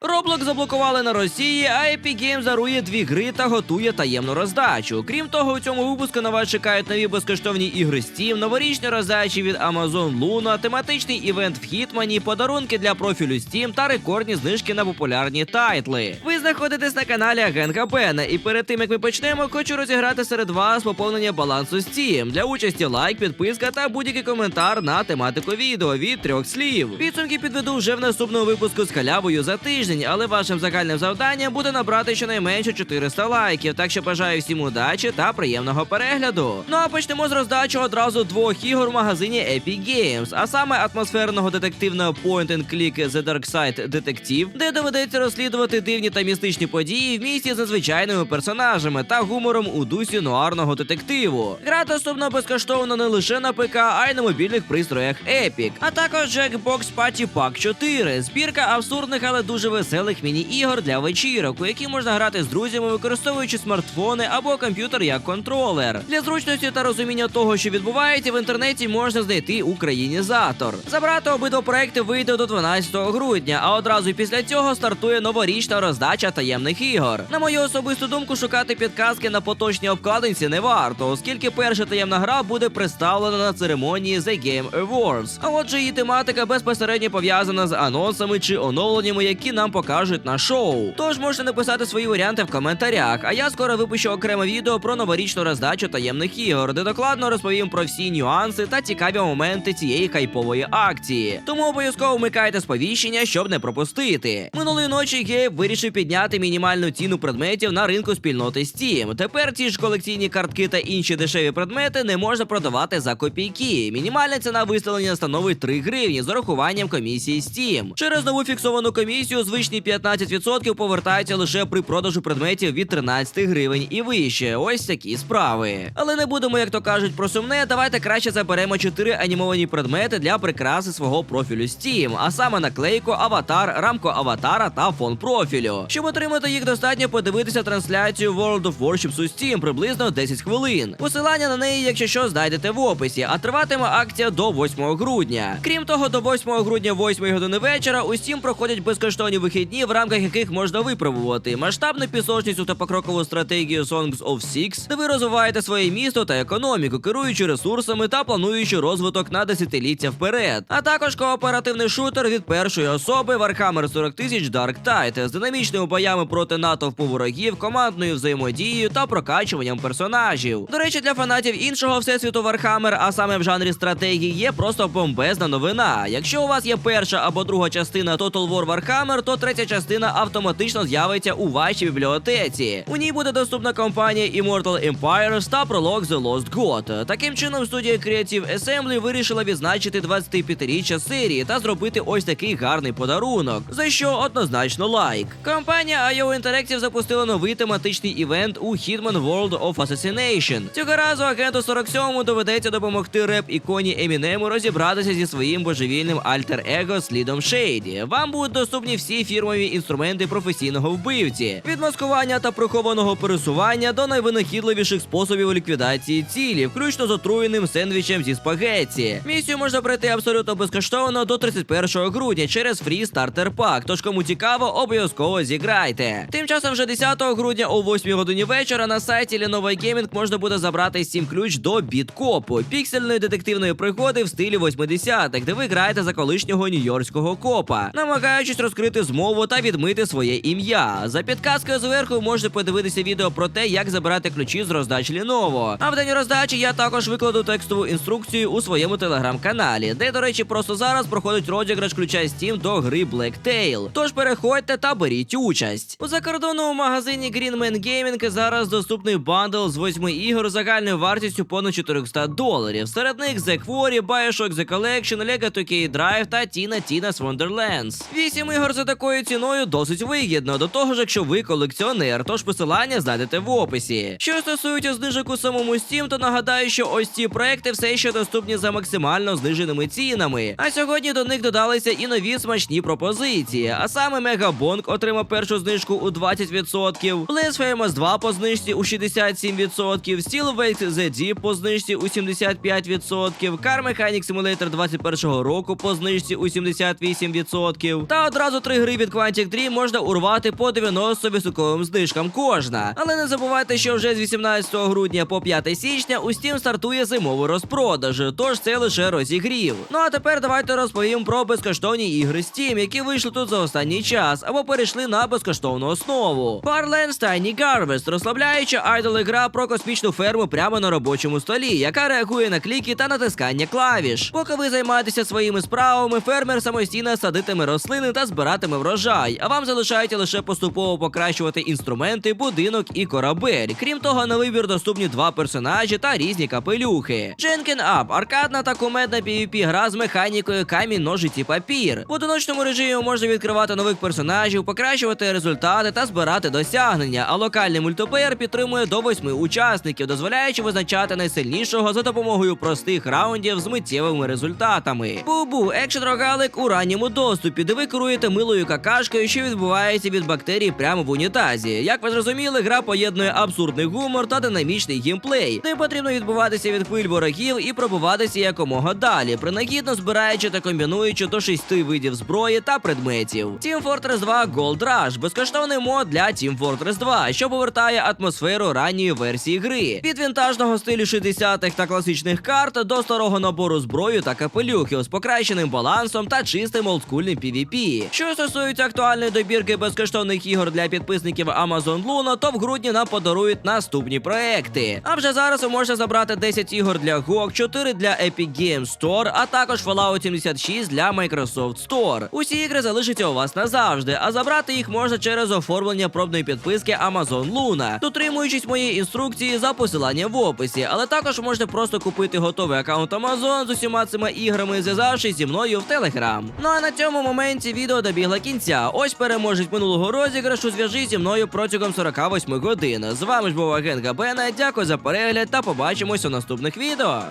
Roblox заблокували на Росії, а Epic Games дарує дві гри та готує таємну роздачу. Крім того, у цьому випуску на вас чекають нові безкоштовні ігри Steam, новорічні роздачі від Amazon Luna, тематичний івент в Хітмані, подарунки для профілю Steam та рекордні знижки на популярні тайтли. Ви знаходитесь на каналі Агенка Бена, і перед тим як ми почнемо, хочу розіграти серед вас поповнення балансу Steam. Для участі лайк, підписка та будь-який коментар на тематику відео від трьох слів. Підсумки підведу вже в наступному випуску з халявою за тиждень, але вашим загальним завданням буде набрати щонайменше 400 лайків. Так що бажаю всім удачі та приємного перегляду. Ну а почнемо з роздачі одразу двох ігор в магазині Epic Games, а саме атмосферного детективного Point and Click The Dark Side Detective, де доведеться розслідувати дивні та містичні події в місті з надзвичайними персонажами та гумором у дусі нуарного детективу. Гра доступна безкоштовно не лише на ПК, а й на мобільних пристроях Epic, а також Jackbox Party Pack 4, збірка абсурдних, але дуже веселих міні-ігор для вечірок, у які можна грати з друзями, використовуючи смартфони або комп'ютер як контролер. Для зручності та розуміння того, що відбувається в інтернеті, можна знайти українізатор. Забрати обидва проекти вийде до 12 грудня, а одразу після цього стартує новорічна роздача таємних ігор. На мою особисту думку, шукати підказки на поточній обкладинці не варто, оскільки перша таємна гра буде представлена на церемонії The Game Awards. А отже, її тематика безпосередньо пов'язана з анонсами чи оновленнями, які нам покажуть на шоу. Тож можете написати свої варіанти в коментарях. А я скоро випущу окреме відео про новорічну роздачу таємних ігор, де докладно розповім про всі нюанси та цікаві моменти цієї хайпової акції. Тому обов'язково вмикайте сповіщення, щоб не пропустити. Минулої ночі Гейб вирішив підняти мінімальну ціну предметів на ринку спільноти Steam. Тепер ті ж колекційні картки та інші дешеві предмети не можна продавати за копійки. Мінімальна ціна виставлення становить 3 гривні з урахуванням комісії Steam. Через нову фіксовану комісію звичні 15% повертаються лише при продажу предметів від 13 гривень і вище. Ось такі справи. Але не будемо, як то кажуть, про сумне. Давайте краще заберемо 4 анімовані предмети для прикраси свого профілю Steam, а саме наклейку, аватар, рамку аватара та фон профілю. Щоб отримати їх, достатньо подивитися трансляцію World of Warships у Steam приблизно 10 хвилин. Посилання на неї, якщо що, знайдете в описі, а триватиме акція до 8 грудня. Крім того, до 8 грудня, 8 години вечора, у Steam проходять безкоштовні вихідні, в рамках яких можна випробувати масштабну пісочницю та покрокову стратегію Songs of Six, де ви розвиваєте своє місто та економіку, керуючи ресурсами та плануючи розвиток на десятиліття вперед. А також кооперативний шутер від першої особи Warhammer 40 тисяч Dark Tide з динамічними боями проти натовпу ворогів, командною взаємодією та прокачуванням персонажів. До речі, для фанатів іншого всесвіту Warhammer, а саме в жанрі стратегії, є просто бомбезна новина. Якщо у вас є перша або друга частина Total War Warhammer, то третя частина автоматично з'явиться у вашій бібліотеці. У ній буде доступна кампанія Immortal Empires та пролог The Lost God. Таким чином, студія Creative Assembly вирішила відзначити 25-річчя серії та зробити ось такий гарний подарунок, за що однозначно лайк. Компанія IO Interactive запустила новий тематичний івент у Hitman World of Assassination. Цього разу агенту 47 доведеться допомогти реп іконі Емінему розібратися зі своїм божевільним альтер-его слідом Шейді. Вам будуть доступні всі фірмові інструменти професійного вбивці, від маскування та прихованого пересування до найвинахідливіших способів ліквідації цілі, включно з отруєним сендвічем зі спагетті. Місію можна пройти абсолютно безкоштовно до 31 грудня через фрі стартер пак. Тож кому цікаво, обов'язково зіграйте. Тим часом, вже 10 грудня о 8 годині вечора на сайті Lenovo Gaming можна буде забрати Steam ключ до біткопу, піксельної детективної пригоди в стилі 80-х, де ви граєте за колишнього нью-йоркського копа, намагаючись розкрити змову та відмити своє ім'я. За підказкою зверху можете подивитися відео про те, як забирати ключі з роздач Lenovo. А в день роздачі я також викладу текстову інструкцію у своєму телеграм-каналі, де, до речі, просто зараз проходить розіграш ключа Steam до гри Blacktail. Тож переходьте та беріть участь. У закордонному магазині Greenman Gaming зараз доступний бандл з 8 ігор загальною вартістю понад 400 доларів. Серед них The Quarry, Bioshock The Collection, Lego 2K Drive та Tina Tina's Wonderlands. 8 ігор за такою ціною досить вигідно. До того ж, якщо ви колекціонер, тож посилання знайдете в описі. Що стосується знижок у самому Steam, то нагадаю, що ось ці проекти все ще доступні за максимально зниженими цінами. А сьогодні до них додалися і нові смачні пропозиції. А саме Мегабонк отримав першу знижку у 20%, Blasphemous 2 по знижці у 67%, Steel Wake The по знижці у 75%, Car Mechanic Simulator 21 року по знижці у 78%, та одразу 3 гривні гри від Quantic Dream можна урвати по 90 відсотковим знижкам кожна. Але не забувайте, що вже з 18 грудня по 5 січня у Steam стартує зимовий розпродаж, тож це лише розігрів. Ну а тепер давайте розповім про безкоштовні ігри Steam, які вийшли тут за останній час або перейшли на безкоштовну основу. Parlands Tiny Harvest – розслабляюча айдол гра про космічну ферму прямо на робочому столі, яка реагує на кліки та натискання клавіш. Поки ви займаєтеся своїми справами, фермер самостійно садитиме рослини та збиратиме врожай, а вам залишається лише поступово покращувати інструменти, будинок і корабель. Крім того, на вибір доступні два персонажі та різні капелюхи. Дженкен Ап аркадна та кумедна PvP гра з механікою камінь, ножиці, папір. В одиночному режимі можна відкривати нових персонажів, покращувати результати та збирати досягнення. А локальний мультиплеєр підтримує до восьми учасників, дозволяючи визначати найсильнішого за допомогою простих раундів з миттєвими результатами. Бубу екшен рогалик у ранньому доступі, де ви керуєте милою какашкою, що відбувається від бактерій прямо в унітазі. Як ви зрозуміли, гра поєднує абсурдний гумор та динамічний геймплей. Не потрібно відбуватися від хвиль ворогів і пробуватися якомога далі, принагідно збираючи та комбінуючи до шести видів зброї та предметів. Team Fortress 2 Gold Rush – безкоштовний мод для Team Fortress 2, що повертає атмосферу ранньої версії гри. Від вінтажного стилю 60-х та класичних карт до старого набору зброї та капелюхів з покращеним балансом та чистим олдскульним PvP. Що стосується актуальної добірки безкоштовних ігор для підписників Amazon Luna, то в грудні нам подарують наступні проекти. А вже зараз ви можете забрати 10 ігор для GOG, 4 для Epic Games Store, а також Fallout 76 для Microsoft Store. Усі ігри залишаться у вас назавжди, а забрати їх можна через оформлення пробної підписки Amazon Luna, дотримуючись моєї інструкції за посиланням в описі. Але також можете просто купити готовий аккаунт Amazon з усіма цими іграми, зв'язавшись зі мною в Telegram. Ну а на цьому моменті відео добігла кінця. Ось переможець минулого розіграшу. Зв'яжись зі мною протягом 48 годин. З вами ж був агент Габена. Дякую за перегляд та побачимось у наступних відео.